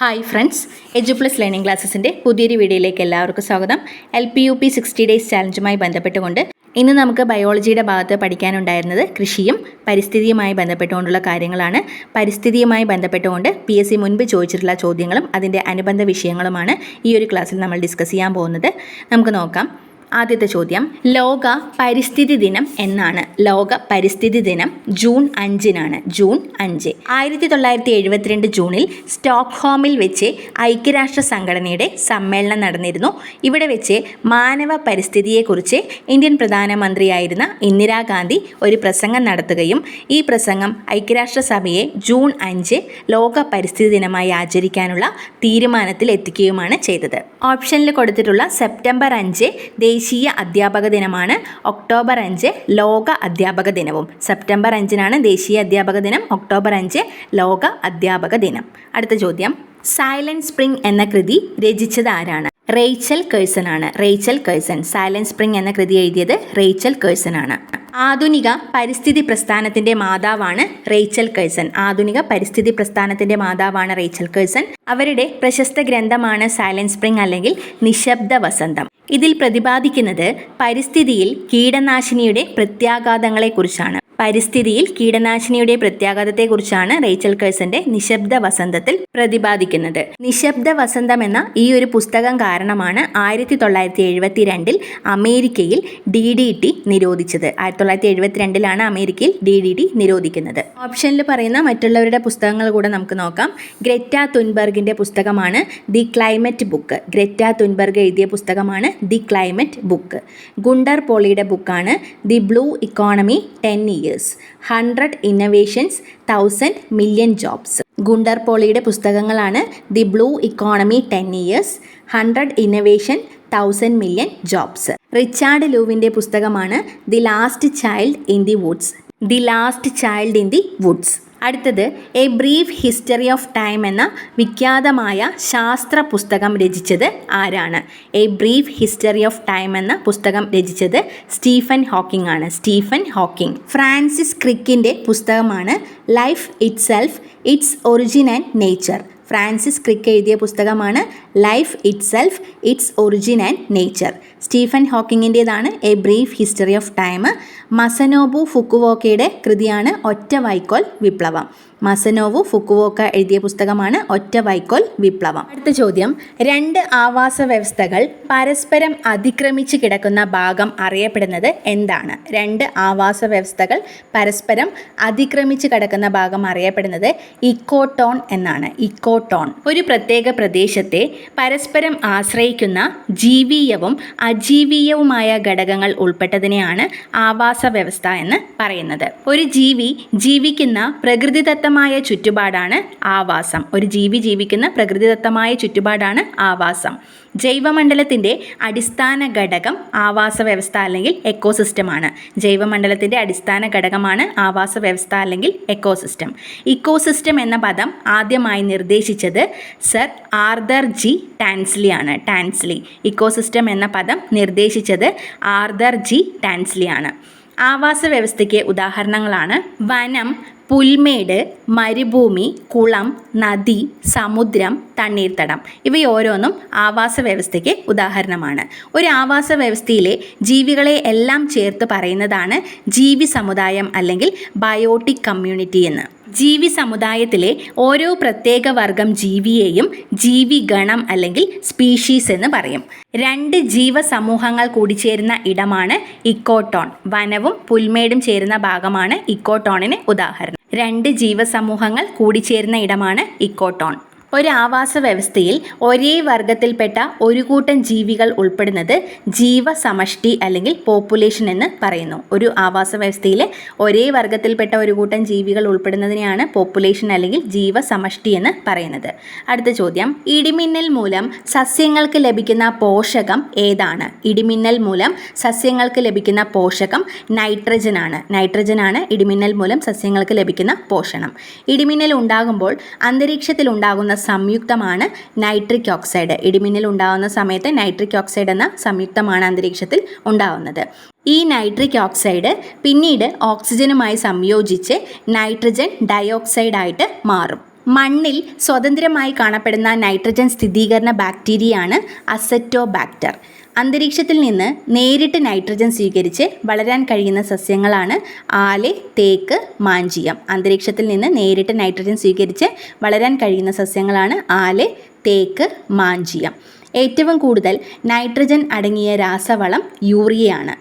Hi friends Edu Plus Learning ക്ലാസ്സസിന്റെ പുതിയൊരു വീഡിയോയിലേക്ക് എല്ലാവർക്കും സ്വാഗതം. L P U P sixty days ചാലഞ്ചുമായി ബന്ധപ്പെട്ടുകൊണ്ട് ഇന്ന് നമുക്ക് ബയോളജിയുടെ ഭാഗത്ത് പഠിക്കാനുണ്ടായിരുന്നത് കൃഷിയും പരിസ്ഥിതിയുമായി ബന്ധപ്പെട്ടുകൊണ്ടുള്ള കാര്യങ്ങളാണ്. പരിസ്ഥിതിയുമായി ബന്ധപ്പെട്ടുകൊണ്ട് പി എസ് സി മുൻപ് ചോദിച്ചിട്ടുള്ള ചോദ്യങ്ങളും അതിന്റെ അനുബന്ധ വിഷയങ്ങളുമാണ് ഈ ഒരു ക്ലാസ്സിൽ നമ്മൾ ഡിസ്കസ് ചെയ്യാൻ പോകുന്നത്. നമുക്ക് നോക്കാം. ആദ്യത്തെ ചോദ്യം. ലോക പരിസ്ഥിതി ദിനം എന്നാണ്. ലോക പരിസ്ഥിതി ദിനം ജൂൺ അഞ്ചിനാണ്. ജൂൺ അഞ്ച്. ആയിരത്തി തൊള്ളായിരത്തി എഴുപത്തിരണ്ട് ജൂണിൽ സ്റ്റോക്ക്ഹോമിൽ വെച്ച് ഐക്യരാഷ്ട്ര സംഘടനയുടെ സമ്മേളനം നടന്നിരുന്നു. ഇവിടെ വെച്ച് മാനവ പരിസ്ഥിതിയെക്കുറിച്ച് ഇന്ത്യൻ പ്രധാനമന്ത്രിയായിരുന്ന ഇന്ദിരാഗാന്ധി ഒരു പ്രസംഗം നടത്തുകയും ഈ പ്രസംഗം ഐക്യരാഷ്ട്ര സഭയെ ജൂൺ അഞ്ച് ലോക പരിസ്ഥിതി ദിനമായി ആചരിക്കാനുള്ള തീരുമാനത്തിൽ എത്തിക്കുകയുമാണ് ചെയ്തത്. ഓപ്ഷനിൽ കൊടുത്തിട്ടുള്ള സെപ്റ്റംബർ അഞ്ച് ദേശീയ അധ്യാപക ദിനമാണ് ഒക്ടോബർ അഞ്ച് ലോക അധ്യാപക ദിനവും. സെപ്റ്റംബർ അഞ്ചിനാണ് ദേശീയ അധ്യാപക ദിനം ഒക്ടോബർ അഞ്ച് ലോക അധ്യാപക ദിനം. അടുത്ത ചോദ്യം. സൈലന്റ് സ്പ്രിംഗ് എന്ന കൃതി രചിച്ചത് ആരാണ്? റേച്ചൽ കേഴ്സൺ ആണ് റേച്ചൽ കേഴ്സൺ സൈലൻസ് സ്പ്രിംഗ് എന്ന കൃതി എഴുതിയത് റേച്ചൽ കേഴ്സൺ ആണ് ആധുനിക പരിസ്ഥിതി പ്രസ്ഥാനത്തിന്റെ മാതാവാണ് റേച്ചൽ കേഴ്സൺ ആധുനിക പരിസ്ഥിതി പ്രസ്ഥാനത്തിന്റെ മാതാവാണ് റേച്ചൽ കേഴ്സൺ അവരുടെ പ്രശസ്ത ഗ്രന്ഥമാണ് സൈലന്റ് സ്പ്രിംഗ് അല്ലെങ്കിൽ നിശബ്ദ വസന്തം. ഇതിൽ പ്രതിപാദിക്കുന്നത് പരിസ്ഥിതിയിൽ കീടനാശിനിയുടെ പ്രത്യാഘാതങ്ങളെക്കുറിച്ചാണ്. പരിസ്ഥിതിയിൽ കീടനാശിനിയുടെ പ്രത്യാഘാതത്തെക്കുറിച്ചാണ് റേച്ചൽ കേഴ്സന്റെ നിശബ്ദ വസന്തത്തിൽ പ്രതിപാദിക്കുന്നത്. നിശബ്ദ വസന്തം എന്ന ഈ ഒരു പുസ്തകം കാരണമാണ് ആയിരത്തി തൊള്ളായിരത്തി എഴുപത്തി രണ്ടിൽ അമേരിക്കയിൽ ഡി ഡി ടി നിരോധിച്ചത്. ആയിരത്തി തൊള്ളായിരത്തി എഴുപത്തിരണ്ടിലാണ് അമേരിക്കയിൽ ഡി ഡി ടി നിരോധിക്കുന്നത്. ഓപ്ഷനിൽ പറയുന്ന മറ്റുള്ളവരുടെ പുസ്തകങ്ങൾ കൂടെ നമുക്ക് നോക്കാം. ഗ്രെറ്റ തുൻബർഗിന്റെ പുസ്തകമാണ് the climate book. Greta Thunberg എഴുതിയ പുസ്തകമാണ് ദി ക്ലൈമറ്റ് ബുക്ക്. ഗുണ്ടർ പോളിയുടെ ബുക്കാണ് the blue economy ten years. Hundred innovations thousand million jobs Gunter പോളിയുടെ പുസ്തകങ്ങളാണ് the blue economy ten years hundred innovation thousand million jobs Richard ലൂവിന്റെ പുസ്തകമാണ് the last child in the woods the last child in the woods അടുത്തത് a brief history of time എന്ന വിഖ്യാതമായ ശാസ്ത്ര പുസ്തകം രചിച്ചത് ആരാണ്? A brief history of time എന്ന പുസ്തകം രചിച്ചത് സ്റ്റീഫൻ ഹോക്കിംഗ് ആണ്. Stephen Hawking. ഫ്രാൻസിസ് ക്രിക്കിന്റെ പുസ്തകമാണ് life itself its origin and nature Francis Crick എഴുതിയ പുസ്തകമാണ് life itself its origin and nature Stephen ഹോക്കിങ്ങിന്റേതാണ് a brief history of time Masanobu ഫുക്കുവോക്കയുടെ കൃതിയാണ് ഒറ്റ വൈക്കോൽ വിപ്ലവം. മസനോവു ഫുക്കുവോക്ക എഴുതിയ പുസ്തകമാണ് ഒറ്റ വൈക്കോൽ വിപ്ലവം. അടുത്ത ചോദ്യം. രണ്ട് ആവാസ വ്യവസ്ഥകൾ പരസ്പരം അതിക്രമിച്ച് കിടക്കുന്ന ഭാഗം അറിയപ്പെടുന്നത് എന്താണ്? രണ്ട് ആവാസ വ്യവസ്ഥകൾ പരസ്പരം അതിക്രമിച്ച് കിടക്കുന്ന ഭാഗം അറിയപ്പെടുന്നത് ഇക്കോട്ടോൺ എന്നാണ്. ഇക്കോട്ടോൺ. ഒരു പ്രത്യേക പ്രദേശത്തെ പരസ്പരം ആശ്രയിക്കുന്ന ജീവീയവും അജീവീയവുമായ ഘടകങ്ങൾ ഉൾപ്പെട്ടതിനെയാണ് ആവാസ വ്യവസ്ഥ എന്ന് പറയുന്നത്. ഒരു ജീവി ജീവിക്കുന്ന പ്രകൃതിദത്തമായ ചുറ്റുപാടാണ് ആവാസം. ഒരു ജീവി ജീവിക്കുന്ന പ്രകൃതിദത്തമായ ചുറ്റുപാടാണ് ആവാസം. ജൈവമണ്ഡലത്തിന്റെ അടിസ്ഥാന ഘടകം ആവാസ വ്യവസ്ഥ അല്ലെങ്കിൽ എക്കോസിസ്റ്റമാണ് ജൈവമണ്ഡലത്തിന്റെ അടിസ്ഥാന ഘടകമാണ് ആവാസ വ്യവസ്ഥ അല്ലെങ്കിൽ എക്കോസിസ്റ്റം. ഇക്കോസിസ്റ്റം എന്ന പദം ആദ്യമായി നിർദ്ദേശിച്ചത് സർ ആർദർ ജി ടാൻസ്ലി ആണ്. ടാൻസ്ലി. ഇക്കോസിസ്റ്റം എന്ന പദം നിർദ്ദേശിച്ചത് ആർദർ ജി ടാൻസ്ലി ആണ്. ആവാസ വ്യവസ്ഥയ്ക്ക് ഉദാഹരണങ്ങളാണ് വനം പുൽമേട് മരുഭൂമി കുളം നദി സമുദ്രം തണ്ണീർത്തടം. ഇവയോരോന്നും ആവാസ വ്യവസ്ഥയ്ക്ക് ഉദാഹരണമാണ്. ഒരു ആവാസ വ്യവസ്ഥയിലെ ജീവികളെ എല്ലാം ചേർത്ത് പറയുന്നതാണ് ജീവി സമുദായം അല്ലെങ്കിൽ ബയോട്ടിക് കമ്മ്യൂണിറ്റി എന്ന്. ജീവി സമുദായത്തിലെ ഓരോ പ്രത്യേക വർഗം ജീവിയെയും ജീവിഗണം അല്ലെങ്കിൽ സ്പീഷീസ് എന്ന് പറയും. രണ്ട് ജീവസമൂഹങ്ങൾ കൂടിച്ചേരുന്ന ഇടമാണ് ഇക്കോട്ടോൺ. വനവും പുൽമേടും ചേരുന്ന ഭാഗമാണ് ഇക്കോട്ടോണിന് ഉദാഹരണം. രണ്ട് ജീവസമൂഹങ്ങൾ കൂടിച്ചേരുന്ന ഇടമാണ് ഇക്കോട്ടോൺ. ഒരു ആവാസ വ്യവസ്ഥയിൽ ഒരേ വർഗത്തിൽപ്പെട്ട ഒരു കൂട്ടം ജീവികൾ ഉൾപ്പെടുന്നത് ജീവസമഷ്ടി അല്ലെങ്കിൽ പോപ്പുലേഷൻ എന്ന് പറയുന്നു. ഒരു ആവാസ വ്യവസ്ഥയിൽ ഒരേ വർഗത്തിൽപ്പെട്ട ഒരു കൂട്ടം ജീവികൾ ഉൾപ്പെടുന്നതിനെയാണ് പോപ്പുലേഷൻ അല്ലെങ്കിൽ ജീവസമഷ്ടി എന്ന് പറയുന്നത്. അടുത്ത ചോദ്യം. ഇടിമിന്നൽ മൂലം സസ്യങ്ങൾക്ക് ലഭിക്കുന്ന പോഷകം ഏതാണ്? ഇടിമിന്നൽ മൂലം സസ്യങ്ങൾക്ക് ലഭിക്കുന്ന പോഷകം നൈട്രജൻ ആണ്. നൈട്രജൻ ആണ് ഇടിമിന്നൽ മൂലം സസ്യങ്ങൾക്ക് ലഭിക്കുന്ന പോഷണം. ഇടിമിന്നൽ ഉണ്ടാകുമ്പോൾ അന്തരീക്ഷത്തിൽ ഉണ്ടാകുന്ന സംയുക്തമാണ് നൈട്രിക് ഓക്സൈഡ്. ഇടിമിന്നൽ ഉണ്ടാകുന്ന സമയത്ത് നൈട്രിക് ഓക്സൈഡ് എന്ന സംയുക്തമാണ് അന്തരീക്ഷത്തിൽ ഉണ്ടാകുന്നത് ഈ നൈട്രിക് ഓക്സൈഡ് പിന്നീട് ഓക്സിജനുമായി സംയോജിച്ച് നൈട്രജൻ ഡയോക്സൈഡായിട്ട് മാറും. മണ്ണിൽ സ്വതന്ത്രമായി കാണപ്പെടുന്ന നൈട്രജൻ സ്ഥിരീകരണ ബാക്ടീരിയയാണ് അസറ്റോബാക്ടർ. അന്തരീക്ഷത്തിൽ നിന്ന് നേരിട്ട് നൈട്രജൻ സ്വീകരിച്ച് വളരാൻ കഴിയുന്ന സസ്യങ്ങളാണ് ആലെ തേക്ക് മാഞ്ചിയം അന്തരീക്ഷത്തിൽ നിന്ന് നേരിട്ട് നൈട്രജൻ സ്വീകരിച്ച് വളരാൻ കഴിയുന്ന സസ്യങ്ങളാണ് ആലെ തേക്ക് മാഞ്ചിയം ഏറ്റവും കൂടുതൽ നൈട്രജൻ അടങ്ങിയ രാസവളം യൂറിയയാണ്.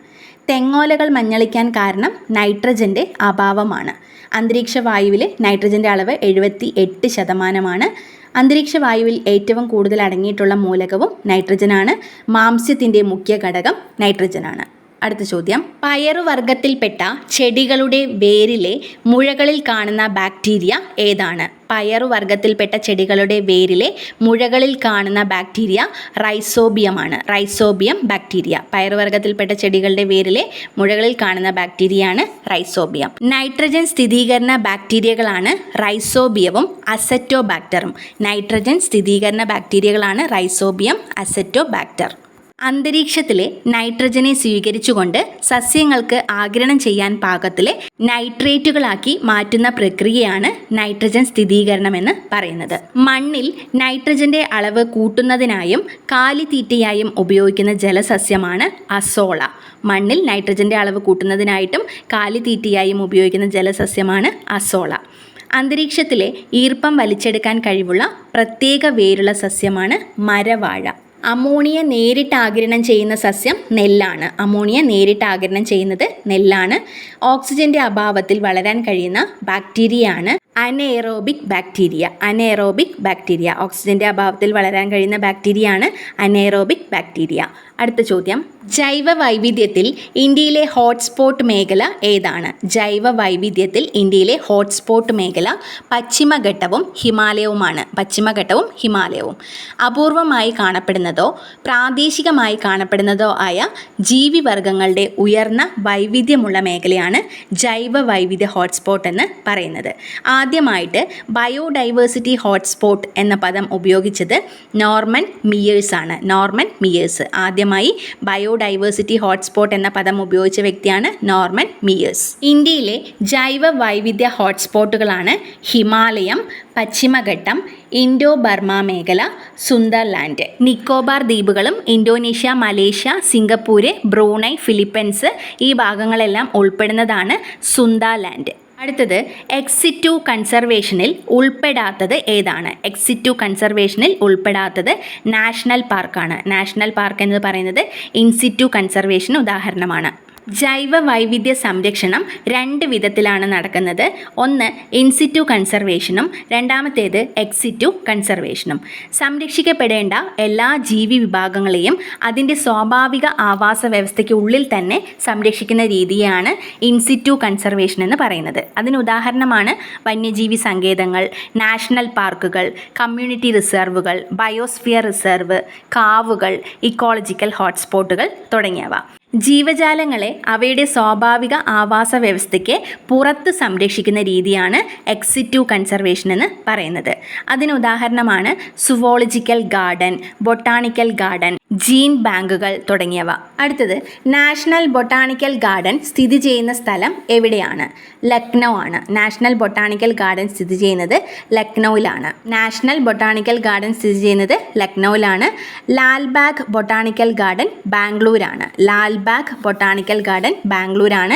തെങ്ങോലകൾ മഞ്ഞളിക്കാൻ കാരണം നൈട്രജന്റെ അഭാവമാണ്. അന്തരീക്ഷ വായുവിൽ നൈട്രജന്റെ അളവ് എഴുപത്തി എട്ട് ശതമാനമാണ്. അന്തരീക്ഷ വായുവിൽ ഏറ്റവും കൂടുതൽ അടങ്ങിയിട്ടുള്ള മൂലകവും നൈട്രജനാണ് മാംസ്യത്തിന്റെ മുഖ്യ ഘടകം നൈട്രജനാണ് അടുത്ത ചോദ്യം. പയറുവർഗത്തിൽപ്പെട്ട ചെടികളുടെ വേരിലെ മുഴകളിൽ കാണുന്ന ബാക്ടീരിയ ഏതാണ്? പയറുവർഗത്തിൽപ്പെട്ട ചെടികളുടെ വേരിലെ മുഴകളിൽ കാണുന്ന ബാക്ടീരിയ റൈസോബിയമാണ്. Rhizobium bacteria. പയറുവർഗത്തിൽപ്പെട്ട ചെടികളുടെ വേരിലെ മുഴകളിൽ കാണുന്ന ബാക്ടീരിയയാണ് റൈസോബിയം. നൈട്രജൻ സ്ഥിരീകരണ ബാക്ടീരിയകളാണ് റൈസോബിയവും അസറ്റോബാക്ടറും. നൈട്രജൻ സ്ഥിരീകരണ ബാക്ടീരിയകളാണ് റൈസോബിയം അസറ്റോബാക്ടർ. അന്തരീക്ഷത്തിലെ നൈട്രജനെ സ്വീകരിച്ചുകൊണ്ട് സസ്യങ്ങൾക്ക് ആഗിരണം ചെയ്യാൻ പാകത്തിലെ നൈട്രേറ്റുകളാക്കി മാറ്റുന്ന പ്രക്രിയയാണ് നൈട്രജൻ സ്ഥിരീകരണം എന്ന് പറയുന്നത്. മണ്ണിൽ നൈട്രജന്റെ അളവ് കൂട്ടുന്നതിനായും കാലിത്തീറ്റയായും ഉപയോഗിക്കുന്ന ജലസസ്യമാണ് അസോള. മണ്ണിൽ നൈട്രജന്റെ അളവ് കൂട്ടുന്നതിനായിട്ടും കാലിത്തീറ്റയായും ഉപയോഗിക്കുന്ന ജലസസ്യമാണ് അസോള. അന്തരീക്ഷത്തിലെ ഈർപ്പം വലിച്ചെടുക്കാൻ കഴിവുള്ള പ്രത്യേക വേരുള്ള സസ്യമാണ് മരവാഴ. അമോണിയ നേരിട്ട് ആഗിരണം ചെയ്യുന്ന സസ്യം നെല്ലാണ്. അമോണിയ നേരിട്ട് ആഗിരണം ചെയ്യുന്നത് നെല്ലാണ്. ഓക്സിജന്റെ അഭാവത്തിൽ വളരാൻ കഴിയുന്ന ബാക്ടീരിയയാണ്. Anaerobic bacteria. Anaerobic bacteria. ഓക്സിജന്റെ അഭാവത്തിൽ വളരാൻ കഴിയുന്ന ബാക്ടീരിയയാണ് അനേറോബിക് ബാക്ടീരിയ. അടുത്ത ചോദ്യം. ജൈവ വൈവിധ്യത്തിൽ ഇന്ത്യയിലെ ഹോട്ട്സ്പോട്ട് മേഖല ഏതാണ്? ജൈവ വൈവിധ്യത്തിൽ ഇന്ത്യയിലെ ഹോട്ട്സ്പോട്ട് മേഖല പശ്ചിമഘട്ടവും ഹിമാലയവുമാണ്. പശ്ചിമഘട്ടവും ഹിമാലയവും. അപൂർവമായി കാണപ്പെടുന്നതോ പ്രാദേശികമായി കാണപ്പെടുന്നതോ ആയ ജീവിവർഗങ്ങളുടെ ഉയർന്ന വൈവിധ്യമുള്ള മേഖലയാണ് ജൈവ വൈവിധ്യ ഹോട്ട്സ്പോട്ട് എന്ന് പറയുന്നത്. ആദ്യമായിട്ട് ബയോഡൈവേഴ്സിറ്റി ഹോട്ട്സ്പോട്ട് എന്ന പദം ഉപയോഗിച്ചത് നോർമൻ മിയേഴ്സ് ആണ്. Norman Myers. ആദ്യമായി ബയോഡൈവേഴ്സിറ്റി ഹോട്ട്സ്പോട്ട് എന്ന പദം ഉപയോഗിച്ച വ്യക്തിയാണ് നോർമൻ മിയേഴ്സ്. ഇന്ത്യയിലെ ജൈവ വൈവിധ്യ ഹോട്ട്സ്പോട്ടുകളാണ് ഹിമാലയം പശ്ചിമഘട്ടം ഇൻഡോ ബർമ മേഖല സുന്ദർലാൻഡ്. നിക്കോബാർ ദ്വീപുകളും Indonesia Malaysia Singapore Brunei Philippines ഈ ഭാഗങ്ങളെല്ലാം ഉൾപ്പെടുന്നതാണ് സുന്ദർലാൻഡ്. അടുത്തത് എക്സിറ്റു കൺസർവേഷനിൽ ഉൾപ്പെടാത്തത് ഏതാണ്? എക്സിറ്റു കൺസർവേഷനിൽ ഉൾപ്പെടാത്തത് നാഷണൽ പാർക്കാണ് നാഷണൽ പാർക്ക് എന്ന് പറയുന്നത് ഇൻസിറ്റു കൺസർവേഷന് ഉദാഹരണമാണ്. ജൈവ വൈവിധ്യ സംരക്ഷണം രണ്ട് വിധത്തിലാണ് നടക്കുന്നത്. ഒന്ന് ഇൻസിറ്റു കൺസർവേഷനും രണ്ടാമത്തേത് എക്സിറ്റു കൺസർവേഷനും സംരക്ഷിക്കപ്പെടേണ്ട എല്ലാ ജീവി വിഭാഗങ്ങളെയും അതിന്റെ സ്വാഭാവിക ആവാസ വ്യവസ്ഥയ്ക്ക് ഉള്ളിൽ തന്നെ സംരക്ഷിക്കുന്ന രീതിയാണ് ഇൻസിറ്റു കൺസർവേഷൻ എന്ന് പറയുന്നത്. അതിന് ഉദാഹരണമാണ് വന്യജീവി സങ്കേതങ്ങൾ നാഷണൽ പാർക്കുകൾ കമ്മ്യൂണിറ്റി റിസർവുകൾ ബയോസ്ഫിയർ റിസർവ് കാവുകൾ ഇക്കോളജിക്കൽ ഹോട്ട്സ്പോട്ടുകൾ തുടങ്ങിയവ. ജീവജാലങ്ങളെ അവയുടെ സ്വാഭാവിക ആവാസ വ്യവസ്ഥയ്ക്ക് പുറത്ത് സംരക്ഷിക്കുന്ന രീതിയാണ് എക്സിറ്റീവ് കൺസർവേഷൻ എന്ന് പറയുന്നത്. അതിന് ഉദാഹരണമാണ് zoological garden botanical garden gene ബാങ്കുകൾ തുടങ്ങിയവ. അടുത്തത് നാഷണൽ ബൊട്ടാണിക്കൽ ഗാർഡൻ സ്ഥിതി ചെയ്യുന്ന സ്ഥലം എവിടെയാണ്? ലക്നൗ ആണ്. നാഷണൽ ബൊട്ടാണിക്കൽ ഗാർഡൻ സ്ഥിതി ചെയ്യുന്നത് ലക്നൗവിലാണ്. നാഷണൽ ബൊട്ടാണിക്കൽ ഗാർഡൻ സ്ഥിതി ചെയ്യുന്നത് ലക്നൗവിലാണ്. ലാൽബാഗ് ബൊട്ടാണിക്കൽ ഗാർഡൻ ബാംഗ്ലൂരാണ്. ലാൽബാഗ് ബൊട്ടാണിക്കൽ ഗാർഡൻ ബാംഗ്ലൂരാണ്.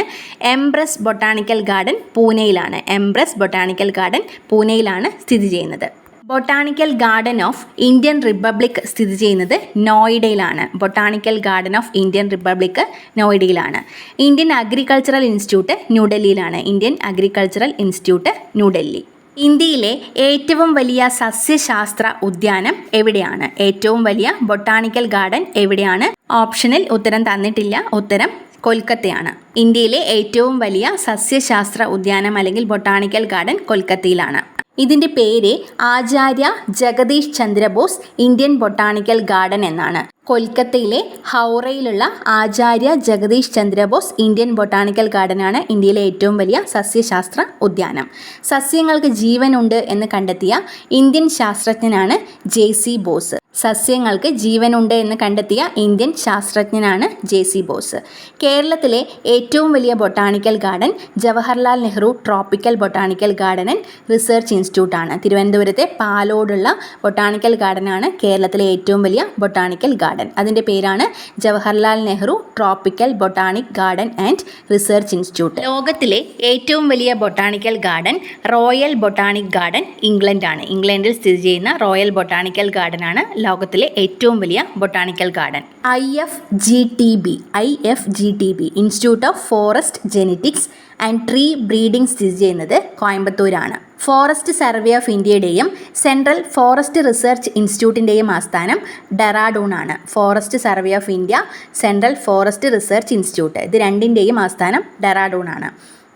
എംബ്രസ് ബൊട്ടാണിക്കൽ ഗാർഡൻ പൂനെയിലാണ്. എംബ്രസ് ബൊട്ടാണിക്കൽ ഗാർഡൻ പൂനെയിലാണ് സ്ഥിതി ചെയ്യുന്നത്. Botanical garden of Indian republic സ്ഥിതി ചെയ്യുന്നത് നോയിഡയിലാണ്. Botanical garden of Indian republic നോയിഡയിലാണ്. Indian agricultural institute ന്യൂഡൽഹിയിലാണ്. Indian agricultural institute New Delhi. ഇന്ത്യയിലെ ഏറ്റവും വലിയ സസ്യശാസ്ത്ര ഉദ്യാനം എവിടെയാണ്? ഏറ്റവും വലിയ ബൊട്ടാണിക്കൽ ഗാർഡൻ എവിടെയാണ്? ഓപ്ഷനിൽ ഉത്തരം തന്നിട്ടില്ല. ഉത്തരം കൊൽക്കത്തയാണ്. ഇന്ത്യയിലെ ഏറ്റവും വലിയ സസ്യശാസ്ത്ര ഉദ്യാനം അല്ലെങ്കിൽ ബൊട്ടാണിക്കൽ ഗാർഡൻ കൊൽക്കത്തയിലാണ്. ഇതിന്റെ പേര് Acharya Jagadish Chandrabose Indian botanical garden എന്നാണ്. കൊൽക്കത്തയിലെ ഹൗറയിലുള്ള ആചാര്യ ജഗദീഷ് ചന്ദ്രബോസ് ഇന്ത്യൻ ബൊട്ടാണിക്കൽ ഗാർഡനാണ് ഇന്ത്യയിലെ ഏറ്റവും വലിയ സസ്യശാസ്ത്ര ഉദ്യാനം. സസ്യങ്ങൾക്ക് ജീവനുണ്ട് എന്ന് കണ്ടെത്തിയ ഇന്ത്യൻ ശാസ്ത്രജ്ഞനാണ് ജെ സി ബോസ്. സസ്യങ്ങൾക്ക് ജീവനുണ്ട് എന്ന് കണ്ടെത്തിയ ഇന്ത്യൻ ശാസ്ത്രജ്ഞനാണ് ജെ സി ബോസ്. കേരളത്തിലെ ഏറ്റവും വലിയ botanical garden Jawaharlal Nehru tropical botanical garden and research ഇൻസ്റ്റിറ്റ്യൂട്ടാണ് തിരുവനന്തപുരത്തെ പാലോടുള്ള ബൊട്ടാണിക്കൽ ഗാർഡനാണ് കേരളത്തിലെ ഏറ്റവും വലിയ ബൊട്ടാണിക്കൽ ഗാർഡൻ. അതിന്റെ പേരാണ് Jawaharlal Nehru tropical botanic garden and research institute. ലോകത്തിലെ ഏറ്റവും വലിയ botanical garden royal botanic garden ഇംഗ്ലണ്ടാണ് ഇംഗ്ലണ്ടിൽ സ്ഥിതി ചെയ്യുന്ന റോയൽ ബൊട്ടാണിക്കൽ ഗാർഡനാണ് ലോകത്തിലെ ഏറ്റവും വലിയ botanical garden. I F G T B I F G T B institute of forest genetics and tree breeding സ്ഥിതി ചെയ്യുന്നത് കോയമ്പത്തൂരാണ്. ഫോറസ്റ്റ് സർവേ ഓഫ് ഇന്ത്യയുടെയും സെൻട്രൽ ഫോറസ്റ്റ് റിസർച്ച് ഇൻസ്റ്റിറ്റ്യൂട്ടിന്റെയും ആസ്ഥാനം ഡെറാഡൂൺ ആണ് forest survey of India central forest research institute. ഇത് രണ്ടിന്റെയും ആസ്ഥാനം ഡെറാഡൂൺ ആണ്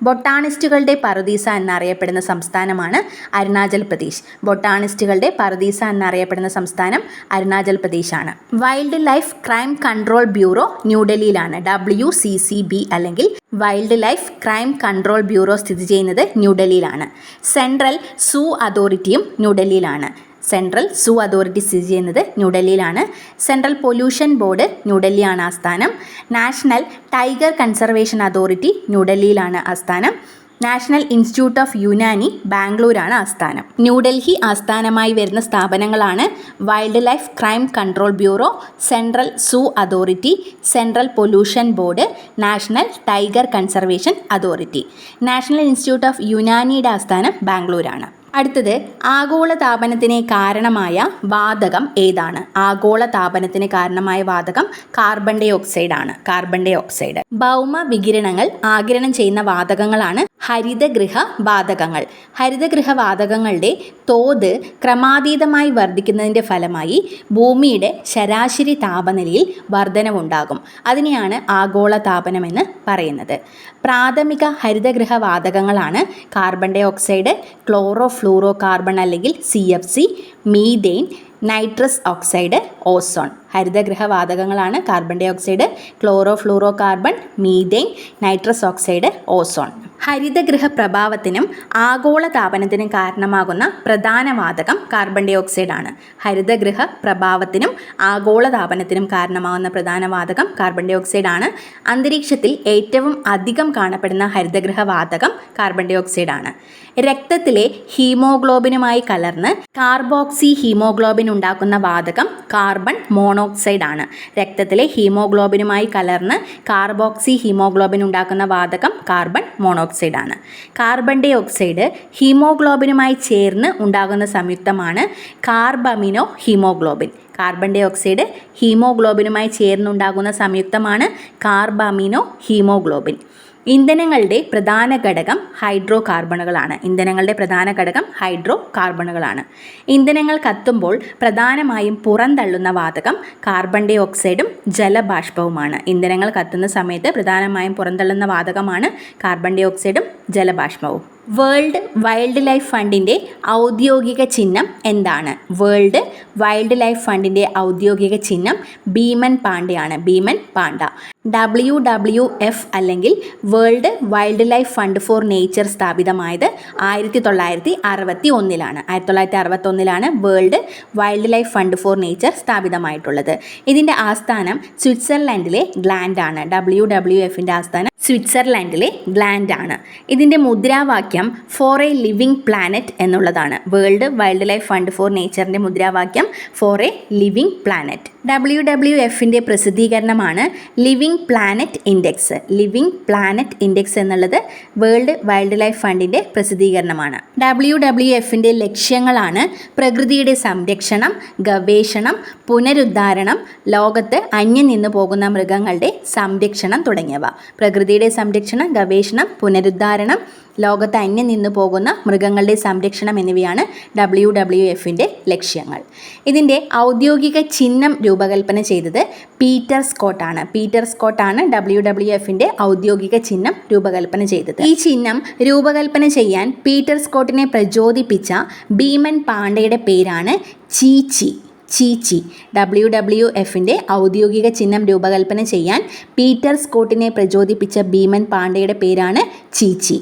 ബൊട്ടാണിസ്റ്റുകളുടെ പറുദീസ എന്നറിയപ്പെടുന്ന സംസ്ഥാനമാണ് അരുണാചൽ പ്രദേശ്. ബൊട്ടാണിസ്റ്റുകളുടെ പറുദീസ എന്നറിയപ്പെടുന്ന സംസ്ഥാനം അരുണാചൽ പ്രദേശാണ്. Wildlife crime control bureau ന്യൂഡൽഹിയിലാണ്. ഡബ്ല്യു സി സി ബി അല്ലെങ്കിൽ wildlife crime control bureau സ്ഥിതി ചെയ്യുന്നത് ന്യൂഡൽഹിയിലാണ്. സെൻട്രൽ സൂ അതോറിറ്റിയും ന്യൂഡൽഹിയിലാണ്. സെൻട്രൽ സൂ അതോറിറ്റി സ്ഥിതി ചെയ്യുന്നത് ന്യൂഡൽഹിയിലാണ് സെൻട്രൽ പൊല്യൂഷൻ ബോർഡ് ന്യൂഡൽഹിയാണ് ആസ്ഥാനം. നാഷണൽ ടൈഗർ കൺസർവേഷൻ അതോറിറ്റി ന്യൂഡൽഹിയിലാണ് ആസ്ഥാനം. നാഷണൽ ഇൻസ്റ്റിറ്റ്യൂട്ട് ഓഫ് യുനാനി ബാംഗ്ലൂരാണ് ആസ്ഥാനം. ന്യൂഡൽഹി ആസ്ഥാനമായി വരുന്ന സ്ഥാപനങ്ങളാണ് wildlife crime control bureau central zoo authority central pollution board national tiger conservation authority. National institute of യുനാനിയുടെ ആസ്ഥാനം ബാംഗ്ലൂരാണ്. അടുത്തത് ആഗോള താപനത്തിന് കാരണമായ വാതകം ഏതാണ്? ആഗോള താപനത്തിന് കാരണമായ വാതകം കാർബൺ ഡൈ ഓക്സൈഡ് ആണ്. കാർബൺ ഡൈ ഓക്സൈഡ് ഭൗമ വികിരണങ്ങൾ ആഗിരണം ചെയ്യുന്ന വാതകങ്ങളാണ് ഹരിതഗൃഹ വാതകങ്ങൾ. ഹരിതഗൃഹ വാതകങ്ങളുടെ തോത് ക്രമാതീതമായി വർദ്ധിക്കുന്നതിന്റെ ഫലമായി ഭൂമിയുടെ ശരാശരി താപനിലയിൽ വർധനവുണ്ടാകും. അതിനെയാണ് ആഗോള താപനമെന്ന് പറയുന്നത്. പ്രാഥമിക ഹരിതഗൃഹ വാതകങ്ങളാണ് carbon dioxide chlorofluorocarbon അല്ലെങ്കിൽ C F C methane nitrous oxide ozone. ഹരിതഗൃഹ വാതകങ്ങളാണ് carbon dioxide chlorofluorocarbon methane nitrous oxide ozone. ഹരിതഗൃഹ പ്രഭാവത്തിനും ആഗോള താപനത്തിനും കാരണമാകുന്ന പ്രധാന വാതകം കാർബൺ ഡൈ ഓക്സൈഡ് ആണ് ഹരിതഗൃഹ പ്രഭാവത്തിനും ആഗോള താപനത്തിനും കാരണമാകുന്ന പ്രധാന വാതകം കാർബൺ ഡൈ ഓക്സൈഡ് ആണ് അന്തരീക്ഷത്തിൽ ഏറ്റവും അധികം കാണപ്പെടുന്ന ഹരിതഗൃഹ വാതകം കാർബൺ ഡൈ ഓക്സൈഡ് ആണ് രക്തത്തിലെ ഹീമോഗ്ലോബിനുമായി കലർന്ന് കാർബോക്സി ഹീമോഗ്ലോബിൻ ഉണ്ടാക്കുന്ന വാതകം കാർബൺ മോണോക്സൈഡ് ആണ് രക്തത്തിലെ ഹീമോഗ്ലോബിനുമായി കലർന്ന് കാർബോക്സി ഹീമോഗ്ലോബിൻ ഉണ്ടാക്കുന്ന വാതകം കാർബൺ മോണോക്സൈഡ് ആണ് കാർബൺ ഡൈ ഓക്സൈഡ് ഹീമോഗ്ലോബിനുമായി ചേർന്ന് ഉണ്ടാകുന്ന സംയുക്തമാണ് carbaminohaemoglobin carbon dioxide ഹീമോഗ്ലോബിനുമായി ചേർന്നുണ്ടാകുന്ന സംയുക്തമാണ് കാർബമിനോ ഹീമോഗ്ലോബിൻ ഇന്ധനങ്ങളുടെ പ്രധാന ഘടകം ഹൈഡ്രോ കാർബണുകളാണ് ഇന്ധനങ്ങളുടെ പ്രധാന ഘടകം ഹൈഡ്രോ കാർബണുകളാണ് ഇന്ധനങ്ങൾ കത്തുമ്പോൾ പ്രധാനമായും പുറന്തള്ളുന്ന വാതകം കാർബൺ ഡൈ ഓക്സൈഡും ജലബാഷ്പവുമാണ്. ഇന്ധനങ്ങൾ കത്തുന്ന സമയത്ത് പ്രധാനമായും പുറന്തള്ളുന്ന വാതകമാണ് കാർബൺ ഡൈ ഓക്സൈഡും ജലബാഷ്പവും. വേൾഡ് വൈൽഡ് ലൈഫ് ഫണ്ടിന്റെ ഔദ്യോഗിക ചിഹ്നം എന്താണ്? വേൾഡ് വൈൽഡ് ലൈഫ് ഫണ്ടിന്റെ ഔദ്യോഗിക ചിഹ്നം ഭീമൻ പാണ്ഡയാണ്. ഭീമൻ പാണ്ഡ. ഡബ്ല്യു ഡബ്ല്യു എഫ് അല്ലെങ്കിൽ world wildlife fund for nature സ്ഥാപിതമായത് ആയിരത്തി തൊള്ളായിരത്തി അറുപത്തി ഒന്നിലാണ് ആയിരത്തി തൊള്ളായിരത്തി അറുപത്തി ഒന്നിലാണ് world wildlife fund for nature സ്ഥാപിതമായിട്ടുള്ളത്. ഇതിന്റെ ആസ്ഥാനം സ്വിറ്റ്സർലൻഡിലെ ഗ്ലാൻഡാണ്. ഡബ്ല്യു ഡബ്ല്യു എഫിന്റെ ആസ്ഥാനം സ്വിറ്റ്സർലാൻഡിലെ ഗ്ലാൻഡ് ആണ് ഇതിന്റെ മുദ്രാവാക്യം ഫോർ എ ലിവിങ് പ്ലാനറ്റ് എന്നുള്ളതാണ്. World wildlife fund for നേച്ചറിന്റെ മുദ്രാവാക്യം for a living planet W W എഫിന്റെ പ്രസിദ്ധീകരണമാണ് living planet index living planet index എന്നുള്ളത് വേൾഡ് വൈൽഡ് ലൈഫ് ഫണ്ടിന്റെ പ്രസിദ്ധീകരണമാണ്. ഡബ്ല്യു ഡബ്ല്യു എഫിന്റെ ലക്ഷ്യങ്ങളാണ് പ്രകൃതിയുടെ സംരക്ഷണം ഗവേഷണം പുനരുദ്ധാരണം ലോകത്ത് അന്യം നിന്ന് പോകുന്ന മൃഗങ്ങളുടെ സംരക്ഷണം തുടങ്ങിയവ. പ്രകൃതിയുടെ സംരക്ഷണം ഗവേഷണം പുനരുദ്ധാരണം ലോകത്ത് അന്യം നിന്ന് പോകുന്ന മൃഗങ്ങളുടെ സംരക്ഷണം എന്നിവയാണ് ഡബ്ല്യു ഡബ്ല്യു എഫിന്റെ ലക്ഷ്യങ്ങൾ. ഇതിന്റെ ഔദ്യോഗിക ചിഹ്നം രൂപകൽപ്പന ചെയ്തത് പീറ്റർ സ്കോട്ടാണ് പീറ്റർ സ്കോട്ടാണ് ഡബ്ല്യു ഡബ്ല്യു എഫിന്റെ ഔദ്യോഗിക ചിഹ്നം രൂപകൽപ്പന ചെയ്തത്. ഈ ചിഹ്നം രൂപകൽപ്പന ചെയ്യാൻ പീറ്റർ സ്കോട്ടിനെ പ്രചോദിപ്പിച്ച ഭീമൻ പാണ്ഡയുടെ പേരാണ് ചീച്ചി. ചീച്ചി ഡബ്ല്യു ഡബ്ല്യു എഫിന്റെ ഔദ്യോഗിക ചിഹ്നം രൂപകൽപ്പന ചെയ്യാൻ പീറ്റർ സ്കോട്ടിനെ പ്രചോദിപ്പിച്ച ഭീമൻ പാണ്ഡയുടെ പേരാണ് Chi Chi.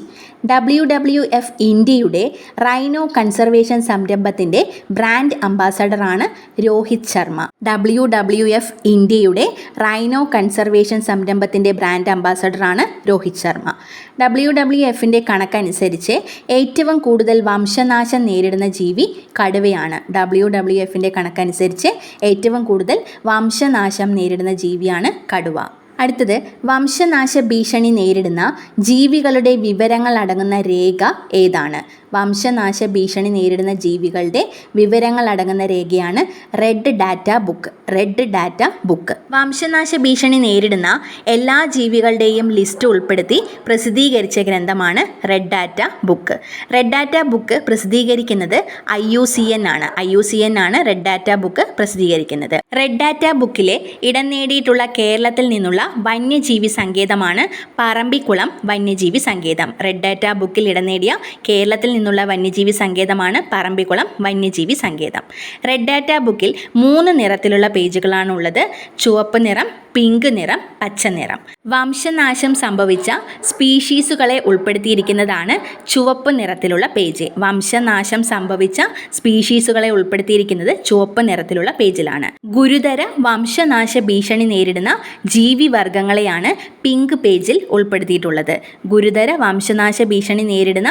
W W F ഇന്ത്യയുടെ റൈനോ കൺസർവേഷൻ സംരംഭത്തിന്റെ brand അംബാസഡറാണ് Rohit Sharma. W W F ഇന്ത്യയുടെ റൈനോ കൺസർവേഷൻ സംരംഭത്തിന്റെ ബ്രാൻഡ് അംബാസഡറാണ് രോഹിത് ശർമ്മ. ഡബ്ല്യു ഡബ്ല്യു എഫിന്റെ കണക്കനുസരിച്ച് ഏറ്റവും കൂടുതൽ വംശനാശം നേരിടുന്ന ജീവി കടുവയാണ്. ഡബ്ല്യു ഡബ്ല്യു എഫിന്റെ കണക്കനുസരിച്ച് ഏറ്റവും കൂടുതൽ വംശനാശം നേരിടുന്ന ജീവിയാണ് കടുവ. അടുത്തത് വംശനാശ ഭീഷണി നേരിടുന്ന ജീവികളുടെ വിവരങ്ങൾ അടങ്ങുന്ന രേഖ ഏതാണ്? വംശനാശ ഭീഷണി നേരിടുന്ന ജീവികളുടെ വിവരങ്ങൾ അടങ്ങുന്ന രേഖയാണ് red data book. Red data book. വംശനാശ ഭീഷണി നേരിടുന്ന എല്ലാ ജീവികളുടെയും ലിസ്റ്റ് ഉൾപ്പെടുത്തി പ്രസിദ്ധീകരിച്ച ഗ്രന്ഥമാണ് red data book. Red data book പ്രസിദ്ധീകരിക്കുന്നത് ഐ യു സി എൻ ആണ്. ഐ യു സി എൻ ആണ് റെഡ് ഡാറ്റ ബുക്ക് പ്രസിദ്ധീകരിക്കുന്നത്. റെഡ് ഡാറ്റ ബുക്കിലെ ഇടം നേടിയിട്ടുള്ള കേരളത്തിൽ നിന്നുള്ള വന്യജീവി സങ്കേതമാണ് പറമ്പിക്കുളം വന്യജീവി സങ്കേതം. റെഡ് ഡാറ്റ ബുക്കിൽ ഇടം നേടിയ കേരളത്തിൽ നിന്നുള്ള വന്യജീവി സങ്കേതമാണ് പറമ്പിക്കുളം വന്യജീവി സങ്കേതം. റെഡ് ഡാറ്റ ബുക്കിൽ മൂന്ന് നിറത്തിലുള്ള പേജുകളാണുള്ളത്. ചുവപ്പ് നിറം പിങ്ക് നിറം പച്ച നിറം. വംശനാശം സംഭവിച്ച സ്പീഷീസുകളെ ഉൾപ്പെടുത്തിയിരിക്കുന്നതാണ് ചുവപ്പ് നിറത്തിലുള്ള പേജ്. വംശനാശം സംഭവിച്ച സ്പീഷീസുകളെ ഉൾപ്പെടുത്തിയിരിക്കുന്നത് ചുവപ്പ് നിറത്തിലുള്ള പേജിലാണ്. ഗുരുതര വംശനാശ ഭീഷണി നേരിടുന്ന ജീവി ജീവിവർഗങ്ങളെയാണ് പിങ്ക് പേജിൽ ഉൾപ്പെടുത്തിയിട്ടുള്ളത്. ഗുരുതര വംശനാശ ഭീഷണി നേരിടുന്ന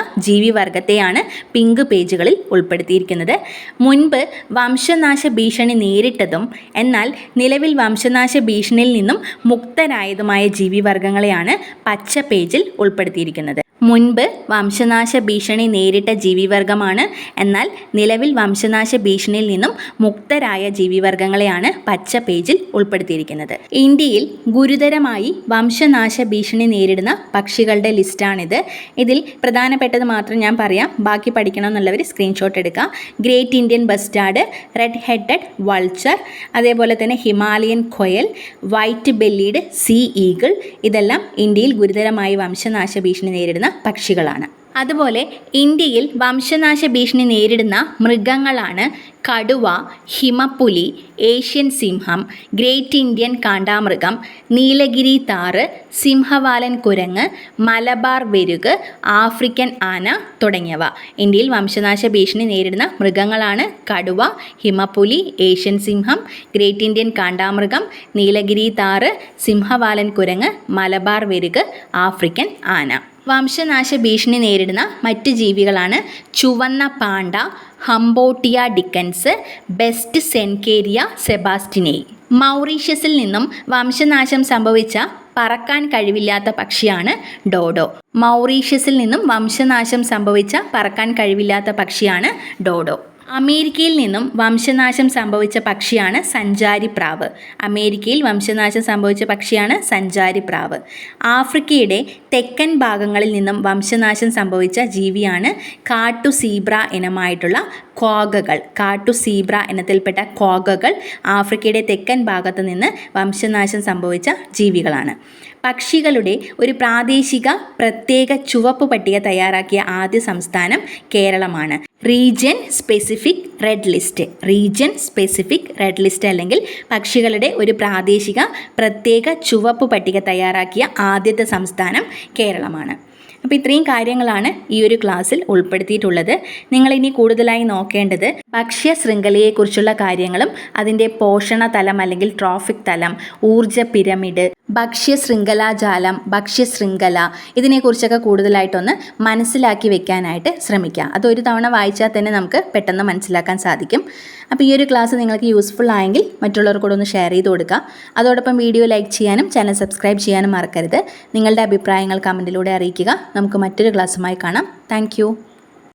ജീവിവർഗത്തെയാണ് പിങ്ക് പേജുകളിൽ ഉൾപ്പെടുത്തിയിരിക്കുന്നത്. മുൻപ് വംശനാശ ഭീഷണി നേരിട്ടതും എന്നാൽ നിലവിൽ വംശനാശ ഭീഷണിയിൽ നിന്നും മുക്തരായതുമായ ജീവിവർഗങ്ങളെയാണ് പച്ച പേജിൽ ഉൾപ്പെടുത്തിയിരിക്കുന്നത്. മുൻപ് വംശനാശ ഭീഷണി നേരിട്ട ജീവിവർഗമാണ് എന്നാൽ നിലവിൽ വംശനാശ ഭീഷണിയിൽ നിന്നും മുക്തരായ ജീവിവർഗങ്ങളെയാണ് പച്ച പേജിൽ ഉൾപ്പെടുത്തിയിരിക്കുന്നത്. ഇന്ത്യയിൽ ഗുരുതരമായി വംശനാശ ഭീഷണി നേരിടുന്ന പക്ഷികളുടെ ലിസ്റ്റാണിത്. ഇതിൽ പ്രധാനപ്പെട്ടത് മാത്രം ഞാൻ പറയാം. ബാക്കി പഠിക്കണമെന്നുള്ളവർ സ്ക്രീൻഷോട്ട് എടുക്കുക great Indian bustard red headed vulture അതേപോലെ തന്നെ Himalayan quail white bellied sea eagle ഇതെല്ലാം ഇന്ത്യയിൽ ഗുരുതരമായി വംശനാശ ഭീഷണി നേരിടുന്ന പക്ഷികളാണ്. അതുപോലെ ഇന്ത്യയിൽ വംശനാശ ഭീഷണി നേരിടുന്ന മൃഗങ്ങളാണ് കടുവ ഹിമപ്പുലി ഏഷ്യൻ സിംഹം ഗ്രേറ്റ് ഇന്ത്യൻ കാണ്ടാമൃഗം നീലഗിരി താറ് സിംഹവാലൻ കുരങ്ങ് മലബാർ വെരുക് ആഫ്രിക്കൻ ആന തുടങ്ങിയവ. ഇന്ത്യയിൽ വംശനാശ ഭീഷണി നേരിടുന്ന മൃഗങ്ങളാണ് കടുവ ഹിമപ്പുലി ഏഷ്യൻ സിംഹം ഗ്രേറ്റ് ഇന്ത്യൻ കാണ്ടാമൃഗം നീലഗിരി താറ് സിംഹവാലൻ കുരങ്ങ് മലബാർ വെരുക് ആഫ്രിക്കൻ ആന. വംശനാശ ഭീഷണി നേരിടുന്ന മറ്റ് ജീവികളാണ് ചുവന്ന പാണ്ട ഹംബോട്ടിയ ഡിക്കൻസ് ബെസ്റ്റ് സെൻകേരിയ സെബാസ്റ്റിനെ മൗറീഷ്യസിൽ നിന്നും വംശനാശം സംഭവിച്ച പറക്കാൻ കഴിവില്ലാത്ത പക്ഷിയാണ് ഡോഡോ. മൗറീഷ്യസിൽ നിന്നും വംശനാശം സംഭവിച്ച പറക്കാൻ കഴിവില്ലാത്ത പക്ഷിയാണ് ഡോഡോ. അമേരിക്കയിൽ നിന്നും വംശനാശം സംഭവിച്ച പക്ഷിയാണ് സഞ്ചാരി പ്രാവ് അമേരിക്കയിൽ വംശനാശം സംഭവിച്ച പക്ഷിയാണ് സഞ്ചാരി പ്രാവ് ആഫ്രിക്കയുടെ തെക്കൻ ഭാഗങ്ങളിൽ നിന്നും വംശനാശം സംഭവിച്ച ജീവിയാണ് കാട്ടു സീബ്ര ഇനമായിട്ടുള്ള കോകകൾ കാട്ടു സീബ്ര ഇനത്തിൽപ്പെട്ട കോകകൾ ആഫ്രിക്കയുടെ തെക്കൻ ഭാഗത്ത് നിന്ന് വംശനാശം സംഭവിച്ച ജീവികളാണ്. പക്ഷികളുടെ ഒരു പ്രാദേശിക പ്രത്യേക ചുവപ്പ് പട്ടിക തയ്യാറാക്കിയ ആദ്യ സംസ്ഥാനം കേരളമാണ്. Region specific red list. Region specific red list അല്ലെങ്കിൽ പക്ഷികളുടെ ഒരു പ്രാദേശിക പ്രത്യേക ചുവപ്പ് പട്ടിക തയ്യാറാക്കിയ ആദ്യത്തെ സംസ്ഥാനം കേരളമാണ്. അപ്പോൾ ഇത്രയും കാര്യങ്ങളാണ് ഈ ഒരു ക്ലാസ്സിൽ ഉൾപ്പെടുത്തിയിട്ടുള്ളത്. നിങ്ങളിനി കൂടുതലായി നോക്കേണ്ടത് ഭക്ഷ്യ ശൃംഖലയെക്കുറിച്ചുള്ള കാര്യങ്ങളും അതിന്റെ പോഷണ തലം അല്ലെങ്കിൽ ട്രോഫിക് തലം ഊർജ പിരമിഡ് ഭക്ഷ്യ ശൃംഖലാജാലം ഭക്ഷ്യ ശൃംഖല ഇതിനെക്കുറിച്ചൊക്കെ കൂടുതലായിട്ടൊന്ന് മനസ്സിലാക്കി വെക്കാനായിട്ട് ശ്രമിക്കുക അത് ഒരു തവണ വായിച്ചാൽ തന്നെ നമുക്ക് പെട്ടെന്ന് മനസ്സിലാക്കാൻ സാധിക്കും. അപ്പോൾ ഈ ഒരു ക്ലാസ് നിങ്ങൾക്ക് യൂസ്ഫുൾ ആയെങ്കിൽ മറ്റുള്ളവർക്കൂടെ ഒന്ന് ഷെയർ ചെയ്ത് കൊടുക്കുക അതോടൊപ്പം വീഡിയോ ലൈക്ക് ചെയ്യാനും ചാനൽ സബ്സ്ക്രൈബ് ചെയ്യാനും മറക്കരുത്. നിങ്ങളുടെ അഭിപ്രായങ്ങൾ കമന്റിലൂടെ അറിയിക്കുക. നമുക്ക് മറ്റൊരു ക്ലാസ്സുമായി കാണാം. താങ്ക്